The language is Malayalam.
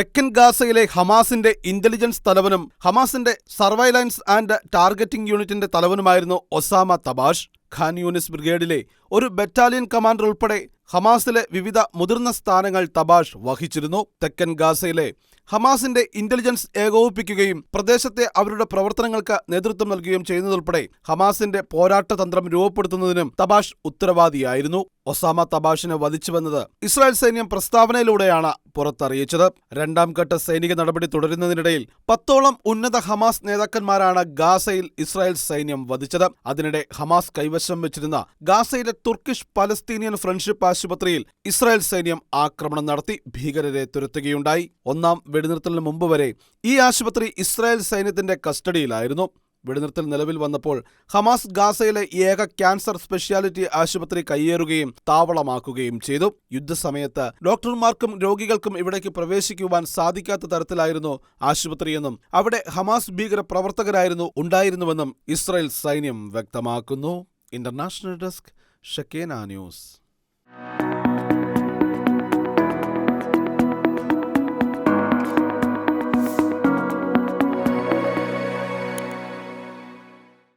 തെക്കൻ ഗാസയിലെ ഹമാസിന്റെ ഇന്റലിജൻസ് തലവനും ഹമാസിന്റെ സർവൈലൻസ് ആൻഡ് ടാർഗറ്റിംഗ് യൂണിറ്റിന്റെ തലവനുമായിരുന്നു ഒസാമ തബാഷ്. ഖാൻ യൂണിസ് ബ്രിഗേഡിലെ ഒരു ബറ്റാലിയൻ കമാൻഡർ ഉൾപ്പെടെ ഹമാസിലെ വിവിധ മുതിർന്ന സ്ഥാനങ്ങൾ തബാഷ് വഹിച്ചിരുന്നു. തെക്കൻ ഗാസയിലെ ഹമാസിന്റെ ഇന്റലിജൻസ് ഏകോപിപ്പിക്കുകയും പ്രദേശത്തെ അവരുടെ പ്രവർത്തനങ്ങൾക്ക് നേതൃത്വം നൽകുകയും ചെയ്യുന്നതുൾപ്പെടെ ഹമാസിന്റെ പോരാട്ട തന്ത്രം രൂപപ്പെടുത്തുന്നതിനും തബാഷ് ഉത്തരവാദിയായിരുന്നു. ഒസാമ തബാഷിനെ വധിച്ചുവെന്നത് ഇസ്രായേൽ സൈന്യം പ്രസ്താവനയിലൂടെയാണ് പുറത്തറിയിച്ചത്. രണ്ടാം ഘട്ട സൈനിക നടപടി തുടരുന്നതിനിടയിൽ പത്തോളം ഉന്നത ഹമാസ് നേതാക്കന്മാരാണ് ഗാസയിൽ ഇസ്രായേൽ സൈന്യം വധിച്ചത്. അതിനിടെ ഹമാസ് കൈവശം വെച്ചിരുന്ന ഗാസയിലെ തുർക്കിഷ് പലസ്തീനിയൻ ഫ്രണ്ട്ഷിപ്പ് ആശുപത്രിയിൽ ഇസ്രായേൽ സൈന്യം ആക്രമണം നടത്തി ഭീകരരെ തുരത്തുകയുണ്ടായി. ഒന്നാം വെടിനിർത്തലിന് മുമ്പ് വരെ ഈ ആശുപത്രി ഇസ്രായേൽ സൈന്യത്തിന്റെ കസ്റ്റഡിയിലായിരുന്നു. വെടിനിർത്തൽ നിലവിൽ വന്നപ്പോൾ ഹമാസ് ഗാസയിലെ ഏക ക്യാൻസർ സ്പെഷ്യാലിറ്റി ആശുപത്രി കയ്യേറുകയും താവളമാക്കുകയും ചെയ്തു. യുദ്ധസമയത്ത് ഡോക്ടർമാർക്കും രോഗികൾക്കും ഇവിടേക്ക് പ്രവേശിക്കുവാൻ സാധിക്കാത്ത തരത്തിലായിരുന്നു ആശുപത്രിയെന്നും അവിടെ ഹമാസ് ഭീകര പ്രവർത്തകരായിരുന്നു ഉണ്ടായിരുന്നുവെന്നും ഇസ്രായേൽ സൈന്യം വ്യക്തമാക്കുന്നു. International desk Shakeena news.